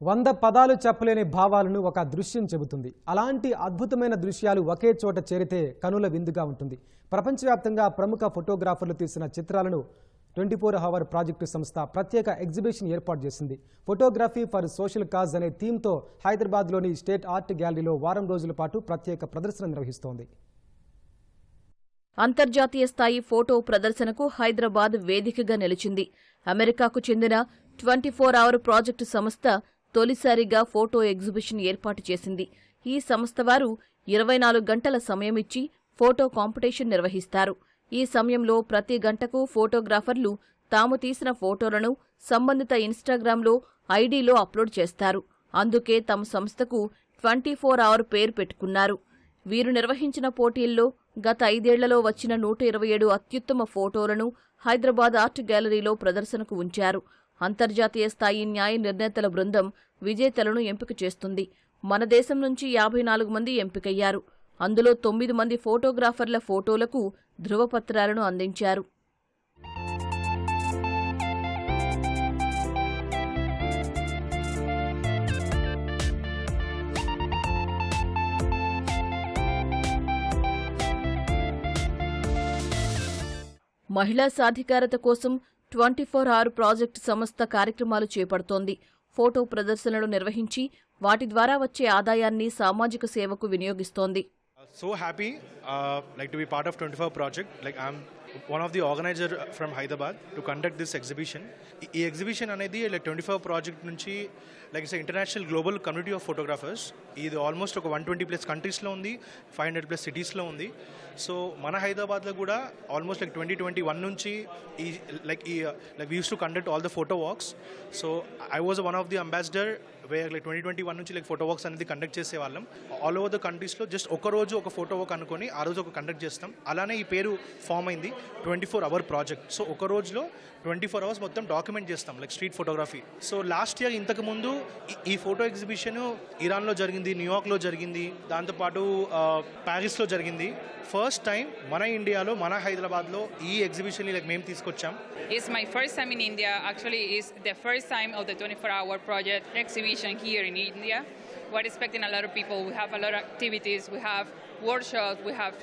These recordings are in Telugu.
వంద పదాలు చెప్పలేని భావాలను ఒక దృశ్యం చెబుతుంది. అలాంటి అద్భుతమైన దృశ్యాలు ఒకే చోట చేరితే కనుల విందుగా ఉంటుంది. ప్రపంచవ్యాప్తంగా ప్రముఖ ఫోటోగ్రాఫర్లు తీసిన చిత్రాలను ట్వంటీ ఫోర్ అవర్ ప్రాజెక్టు సంస్థ ప్రత్యేక ఎగ్జిబిషన్ ఏర్పాటు చేసింది. ఫోటోగ్రఫీ ఫర్ సోషల్ కాజ్ అనే థీమ్తో హైదరాబాద్లోని స్టేట్ ఆర్ట్ గ్యాలరీలో వారం రోజుల పాటు ప్రత్యేక ప్రదర్శన నిర్వహిస్తోంది. అంతర్జాతీయ స్థాయి ఫోటో ప్రదర్శనకు హైదరాబాద్ వేదికగా నిలిచింది. అమెరికాకు చెందిన ట్వంటీ ఫోర్ అవర్ ప్రాజెక్టు సంస్థ తొలిసారిగా ఫోటో ఎగ్జిబిషన్ ఏర్పాటు చేసింది. ఈ సంస్థ వారు ఇరవై నాలుగు గంటల సమయం ఇచ్చి ఫోటో కాంపిటీషన్ నిర్వహిస్తారు. ఈ సమయంలో ప్రతి గంటకు ఫోటోగ్రాఫర్లు తాము తీసిన ఫోటోలను సంబంధిత ఇన్స్టాగ్రామ్లో ఐడీలో అప్లోడ్ చేస్తారు. అందుకే తమ సంస్థకు ట్వంటీ ఫోర్ అవర్ పేరు పెట్టుకున్నారు. వీరు నిర్వహించిన పోటీల్లో గత ఐదేళ్ళలో వచ్చిన నూట ఇరవై ఏడు అత్యుత్తమ ఫోటోలను హైదరాబాద్ ఆర్ట్ గ్యాలరీలో ప్రదర్శనకు ఉంచారు. అంతర్జాతీయ స్థాయి న్యాయ నిర్ణేతల బృందం విజేతలను ఎంపిక చేస్తుంది. మన దేశం నుంచి యాభై నాలుగు మంది ఎంపికయ్యారు. అందులో తొమ్మిది మంది ఫోటోగ్రాఫర్ల ఫోటోలకు ధృవపత్రాలను అందించారు. మహిళా సాధికారత కోసం ట్వంటీ ఫోర్ అవర్ ప్రాజెక్ట్ సంస్థ కార్యక్రమాలు చేపడుతోంది. ఫోటో ప్రదర్శనలు నిర్వహించి వాటి ద్వారా వచ్చే ఆదాయాన్ని సామాజిక సేవకు వినియోగిస్తోంది. So happy uh, like to be part of 24 project like i'm one of the organizer from Hyderabad to conduct this exhibition ఈ- ఎగ్జిబిషన్ అనేది లైక్ ట్వంటీ ఫోర్ ప్రాజెక్ట్ నుంచి like it's international global community of photographers ఇది ఆల్మోస్ట్ ఒక వన్ ట్వంటీ ప్లస్ కంట్రీస్లో ఉంది ఫైవ్ హండ్రెడ్ ప్లస్ సిటీస్లో ఉంది. సో మన హైదరాబాద్లో కూడా almost like twenty twenty one నుంచి ఈ లైక్ ఈ like use to conduct all the photo walks so I was one of the ambassador way like twenty twenty one నుంచి లైక్ ఫోటో వాక్స్ అనేది కండక్ట్ చేసేవాళ్ళం. ఆల్ ఓవర్ ద కంట్రీస్లో జస్ట్ ఒక రోజు ఒక ఫోటో వాక్ అనుకొని ఆ రోజు ఒక కండక్ట్ చేస్తాం. అలానే ఈ పేరు ఫామ్ అయింది. Twenty four hour project. So ఒక రోజులో ట్వంటీ ఫోర్ అవర్స్ మొత్తం డాక్యుమెంట్ చేస్తాం like street photography so last year ఇంతకు ముందు ఈ ఫోటో ఎగ్జిబిషను ఇరాన్లో జరిగింది న్యూయార్క్లో జరిగింది దాంతోపాటు ప్యారిస్లో జరిగింది. ఫస్ట్ టైం మన ఇండియాలో మన హైదరాబాద్లో ఈ ఎగ్జిబిషన్ లైక్ మేము తీసుకొచ్చాం. Is my first time in India actually is the first time of the twenty four hour project exhibition here in India what expect in all our people we have all our activities we have workshop we have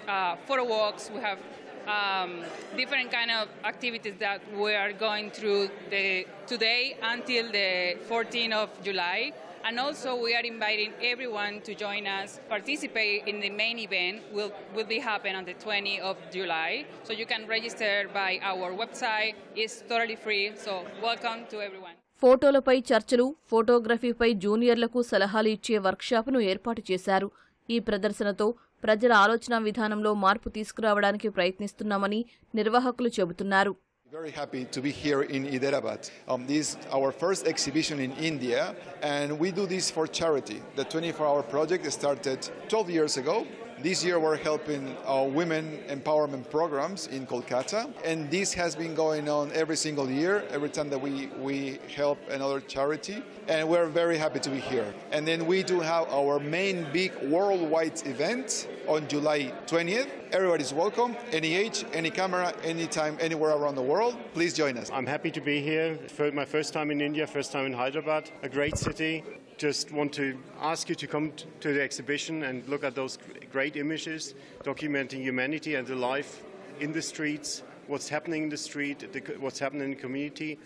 four works we have um, different kind of activities that we are going through the today until the 14th of July. And also, we are inviting everyone to join us, participate in the main event. Will will be happen on the 20th of July. So you can register by our website. It's totally free. So welcome to everyone. ఫోటోలపై చర్చలు ఫోటోగ్రఫీపై జూనియర్లకు సలహాలు ఇచ్చే వర్క్షాప్ను ఏర్పాటు చేశారు ఈ ప్రదర్శనతో ప్రజల ఆలోచన విధానంలో మార్పు తీసుకురావడానికి ప్రయత్నిస్తున్నామని నిర్వాహకులు చెబుతున్నారు Very happy to be here in Hyderabad. Um, this is our first exhibition in India, and we do this for charity. The 24-hour project started 12 years ago. This year, we're helping uh, women empowerment programs in Kolkata, and this has been going on every single year. Every time that we we help another charity, and we're very happy to be here. And then we do have our main big worldwide event on July 20th. Everybody's welcome, any age, any camera, anytime, anywhere around the world. Please join us. I'm happy to be here. For my first time in India, first time in Hyderabad, a great city. Just want to ask you to come to the exhibition and look at those great images documenting humanity and the life in the streets, what's happening in the street, what's happening in the community,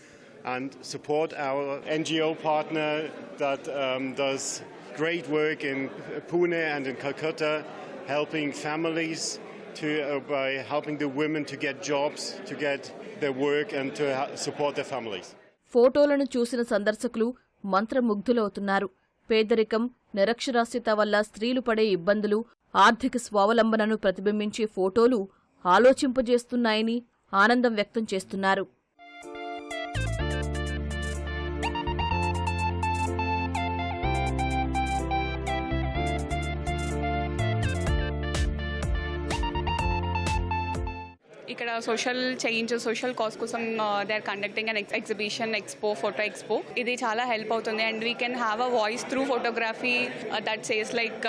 and support our NGO partner that um, does great work in Pune and in Calcutta, helping families to, uh, by helping the women to get jobs, to get their work, and to support their families. ఫోటోలను చూసిన సందర్శకులు మంత్రముగ్ధులవుతున్నారు పేదరికం నిరక్షరాస్యత వల్ల స్త్రీలు పడే ఇబ్బందులు ఆర్థిక స్వావలంబనను ప్రతిబింబించే ఫోటోలు ఆలోచింపజేస్తున్నాయని ఆనందం వ్యక్తం చేస్తున్నారు ఇక్కడ సోషల్ చేంజ్ సోషల్ కాస్ కోసం they are conducting an exhibition expo photo expo ఇది చాలా హెల్ప్ అవుతుంది and we can have a voice through photography that says like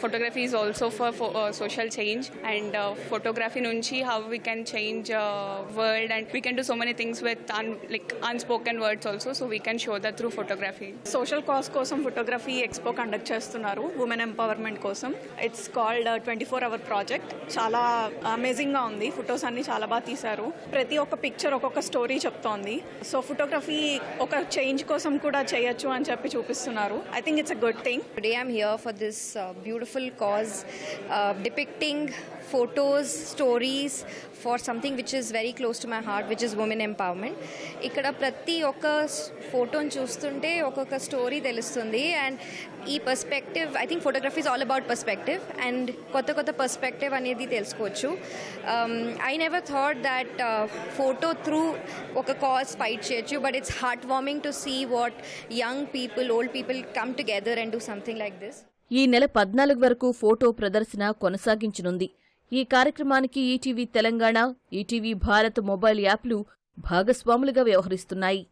photography is also for social change and photography నుంచి how we can change world and we can do so many things with an like unspoken words also so we can show that through photography social cause కోసం ఫోటోగ్రఫీ ఎక్స్పో కండక్ట్ చేస్తున్నారు ఉమెన్ ఎంపవర్మెంట్ కోసం. It's called twenty four hour project చాలా అమేజింగ్గా ఉంది ఫొటోస్ అన్ని చాలా బాగా తీశారు. ప్రతి ఒక్క పిక్చర్ ఒక్కొక్క స్టోరీ చెప్తోంది. సో ఫోటోగ్రఫీ ఒక చేంజ్ కోసం కూడా చేయొచ్చు అని చెప్పి చూపిస్తున్నారు. I think it's a good thing today I'm here for this beautiful cause depicting photos stories for something which is very close to my heart which is women empowerment ఇక్కడ ప్రతి ఒక్క ఫోటోని చూస్తుంటే ఒక్కొక్క స్టోరీ తెలుస్తుంది. అండ్ ఈ perspective I think photography is all about perspective and కొత్త కొత్త పర్స్పెక్టివ్ అనేది తెలుసుకోవచ్చు. I never thought that photo through ఒక కాజ్ ఫైట్ చేయొచ్చు but it's heart warming to see what young people old people come together and do something like this ఈ నెల పద్నాలుగు వరకు ఫోటో ప్రదర్శన కొనసాగించనుంది. ఈ కార్యక్రమానికి ETV Telangana ETV Bharat mobile యాప్లు భాగస్వాములుగా వ్యవహరిస్తున్నాయి.